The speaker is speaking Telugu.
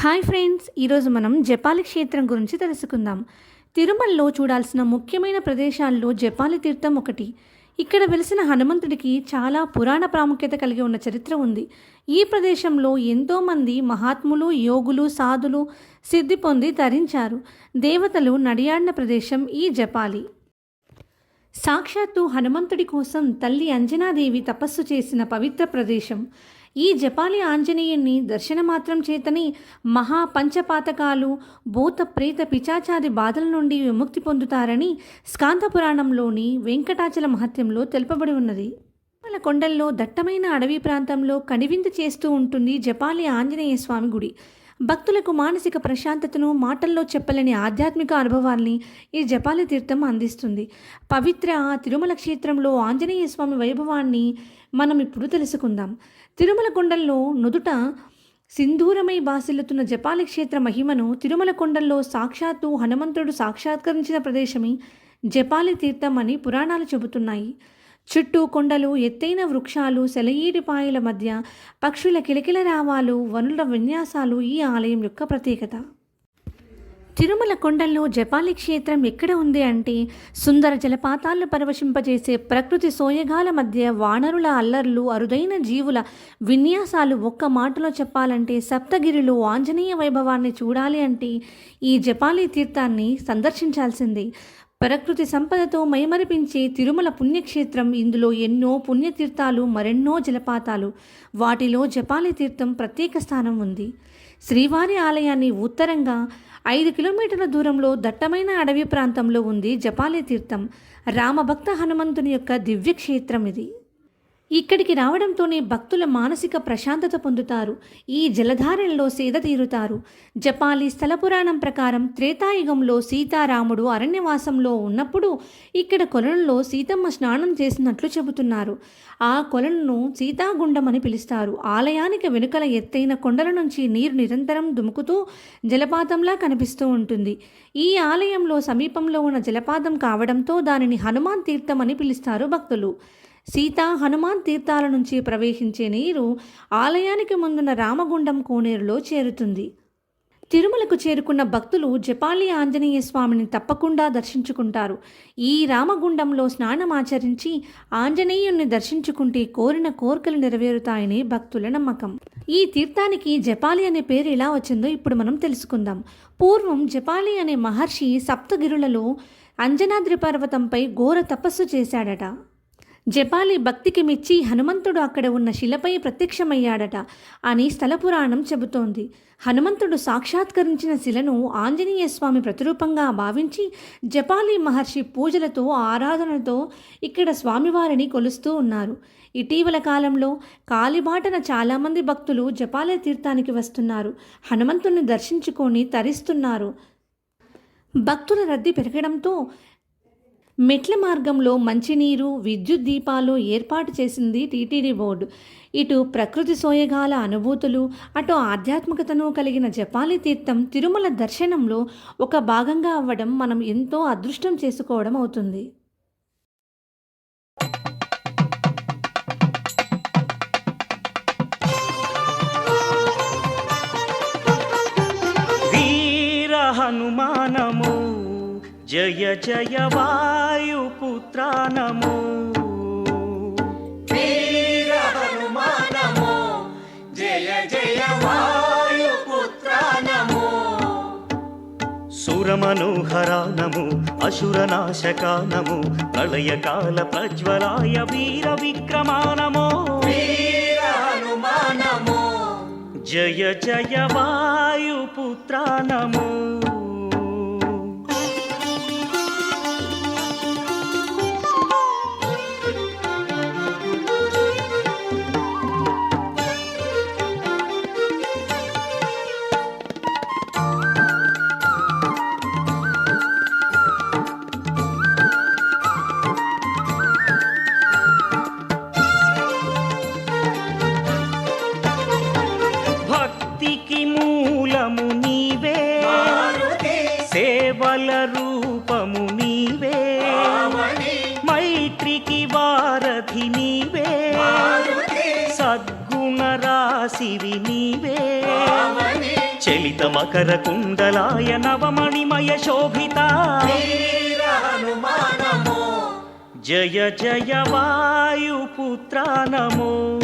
హాయ్ ఫ్రెండ్స్ ఈరోజు మనం జపాలి క్షేత్రం గురించి తెలుసుకుందాం. తిరుమలలో చూడాల్సిన ముఖ్యమైన ప్రదేశాల్లో జపాలి తీర్థం ఒకటి. ఇక్కడ వెలిసిన హనుమంతుడికి చాలా పురాణ ప్రాముఖ్యత కలిగి ఉన్న చరిత్ర ఉంది. ఈ ప్రదేశంలో ఎంతోమంది మహాత్ములు యోగులు సాధులు సిద్ధి పొంది తరించారు. దేవతలు నడియాడిన ప్రదేశం ఈ జపాలి. సాక్షాత్తు హనుమంతుడి కోసం తల్లి అంజనాదేవి తపస్సు చేసిన పవిత్ర ప్రదేశం. ఈ జపాలి ఆంజనేయుణ్ణి దర్శనమాత్రం చేతని మహా పంచపాతకాలు భూత ప్రేత పిచాచారి బాధల నుండి విముక్తి పొందుతారని స్కాంత పురాణంలోని వెంకటాచల మహత్యంలో తెలుపబడి ఉన్నది. తిరుమల కొండల్లో దట్టమైన అడవి ప్రాంతంలో కనివిందు చేస్తూ ఉంటుంది జపాలి ఆంజనేయ స్వామి గుడి. భక్తులకు మానసిక ప్రశాంతతను మాటల్లో చెప్పలేని ఆధ్యాత్మిక అనుభవాల్ని ఈ జపాలి తీర్థం అందిస్తుంది. పవిత్ర తిరుమల క్షేత్రంలో ఆంజనేయ స్వామి వైభవాన్ని మనం ఇప్పుడు తెలుసుకుందాం. తిరుమల కొండల్లో నుదుట సింధూరమై బాసిల్లుతున్న జపాలి క్షేత్ర మహిమను తిరుమల కొండల్లో సాక్షాత్తు హనుమంతుడు సాక్షాత్కరించిన ప్రదేశమే జపాలి తీర్థం అని పురాణాలు చెబుతున్నాయి. చుట్టూ కొండలు ఎత్తైన వృక్షాలు సెలయీడిపాయల మధ్య పక్షుల కిలకిల రావాలు వనుల విన్యాసాలు ఈ ఆలయం యొక్క ప్రత్యేకత. తిరుమల కొండల్లో జపాలి క్షేత్రం ఎక్కడ ఉంది అంటే సుందర జలపాతాలను పరవశింపజేసే ప్రకృతి సోయగాల మధ్య వానరుల అల్లర్లు అరుదైన జీవుల విన్యాసాలు ఒక్క మాటలో చెప్పాలంటే సప్తగిరిలో ఆంజనేయ వైభవాన్ని చూడాలి అంటే ఈ జపాలి తీర్థాన్ని సందర్శించాల్సింది. ప్రకృతి సంపదతో మైమరిపించే తిరుమల పుణ్యక్షేత్రం ఇందులో ఎన్నో పుణ్యతీర్థాలు మరెన్నో జలపాతాలు. వాటిలో జపాలి తీర్థం ప్రత్యేక స్థానం ఉంది. శ్రీవారి ఆలయాన్ని ఉత్తరంగా ఐదు కిలోమీటర్ల దూరంలో దట్టమైన అడవి ప్రాంతంలో ఉంది జపాలి తీర్థం రామభక్త హనుమంతుని యొక్క దివ్యక్షేత్రం ఇది. ఇక్కడికి రావడంతోనే భక్తుల మానసిక ప్రశాంతత పొందుతారు. ఈ జలధారల్లో సేద తీరుతారు జపాలి స్థల పురాణం ప్రకారం త్రేతాయుగంలో సీతారాముడు అరణ్యవాసంలో ఉన్నప్పుడు ఇక్కడ కొలనులో సీతమ్మ స్నానం చేసినట్లు చెబుతున్నారు. ఆ కొలనును సీతాగుండం అని పిలుస్తారు. ఆలయానికి వెనుకల ఎత్తైన కొండల నుంచి నీరు నిరంతరం దుముకుతూ జలపాతంలా కనిపిస్తూ ఉంటుంది. ఈ ఆలయంలో సమీపంలో ఉన్న జలపాతం కావడంతో దానిని హనుమాన్ తీర్థం అని పిలుస్తారు భక్తులు. సీత హనుమాన్ తీర్థాల నుంచి ప్రవేశించే నీరు ఆలయానికి ముందున్న రామగుండం కోనేరులో చేరుతుంది. తిరుమలకు చేరుకున్న భక్తులు జపాలి ఆంజనేయ స్వామిని తప్పకుండా దర్శించుకుంటారు. ఈ రామగుండంలో స్నానమాచరించి ఆంజనేయుణ్ణి దర్శించుకుంటే కోరిన కోరికలు నెరవేరుతాయని భక్తుల నమ్మకం. ఈ తీర్థానికి జపాలి అనే పేరు ఎలా వచ్చిందో ఇప్పుడు మనం తెలుసుకుందాం. పూర్వం జపాలి అనే మహర్షి సప్తగిరులలో అంజనాద్రి పర్వతంపై ఘోర తపస్సు చేశాడట. జపాలి భక్తికి మెచ్చి హనుమంతుడు అక్కడ ఉన్న శిలపై ప్రత్యక్షమయ్యాడట అని స్థల పురాణం చెబుతోంది. హనుమంతుడు సాక్షాత్కరించిన శిలను ఆంజనేయ స్వామి ప్రతిరూపంగా భావించి జపాలి మహర్షి పూజలతో ఆరాధనతో ఇక్కడ స్వామివారిని కొలుస్తూ ఉన్నారు. ఇటీవల కాలంలో కాలిబాటన చాలామంది భక్తులు జపాలి తీర్థానికి వస్తున్నారు. హనుమంతుని దర్శించుకొని తరిస్తున్నారు. భక్తుల రద్దీ పెరగడంతో మెట్ల మార్గంలో మంచినీరు విద్యుత్ దీపాలు ఏర్పాటు చేసింది టీటీడీ బోర్డు. ఇటు ప్రకృతి సోయగాల అనుభూతులు అటు ఆధ్యాత్మికతను కలిగిన జపాలి తీర్థం తిరుమల దర్శనంలో ఒక భాగంగా అవ్వడం మనం ఎంతో అదృష్టం చేసుకోవడం అవుతుంది. హనుమానము జయ జయ వాయుపుత్ర నమో వీర హనుమానమో జయ జయ వాయుపుత్ర నమో సురమనోహర నమో అసురనాశక నమో ప్రళయకాల ప్రజ్వలాయ వీర విక్రమా నమో వీర జయ జయ వాయుపుత్ర నమో సేవల రూపము నీవే. మైత్రికి వారధి నీవే. సద్గుణ రాశివి నీవే. చలిత మకర కుండలాయ నవమణిమయ శోభిత. జయ జయ వాయుపుత్ర నమో